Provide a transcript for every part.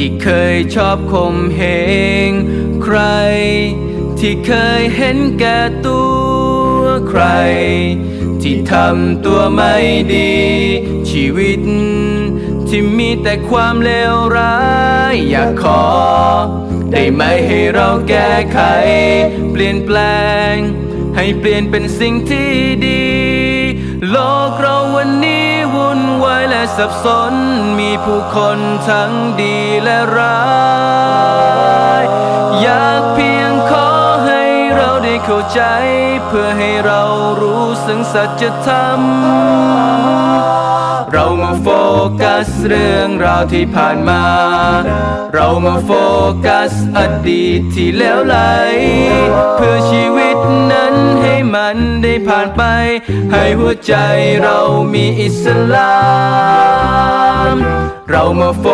ที่เคยชอบข่มเหงใคร ที่เคยเห็นแก่ตัวใคร ที่ทำตัวไม่ดี ชีวิต ที่มีแต่ความเลวร้าย อยากขอ ได้ไหมให้เราแก้ไข เปลี่ยนแปลง ให้เปลี่ยนเป็นสิ่งที่ดี โลกเราวันนี้วุ่นวายและสับสน มีผู้คนทั้งดีและร้าย อยากเพียงขอให้เราได้เข้าใจ เพื่อให้เรารู้สึงสัจธรรม เรามาโฟกัสเรื่องราวที่ผ่านมา เรามาโฟกัสอดีตที่แล้วไหล เพื่อชีวิต ให้มันได้ผ่านไป ให้หัวใจเรามีอิสลาม เรามาโฟ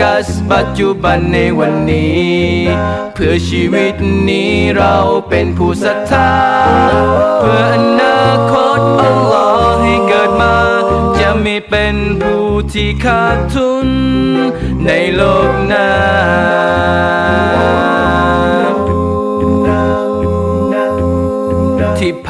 กัสปัจจุบันในวันนี้ เพื่อชีวิตนี้เราเป็นผู้ศรัทธา เพื่ออนาคตอัลลอฮ์ให้เกิดมา จะไม่เป็นผู้ที่ขาดทุนในโลกหน้า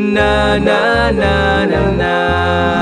na na na na na.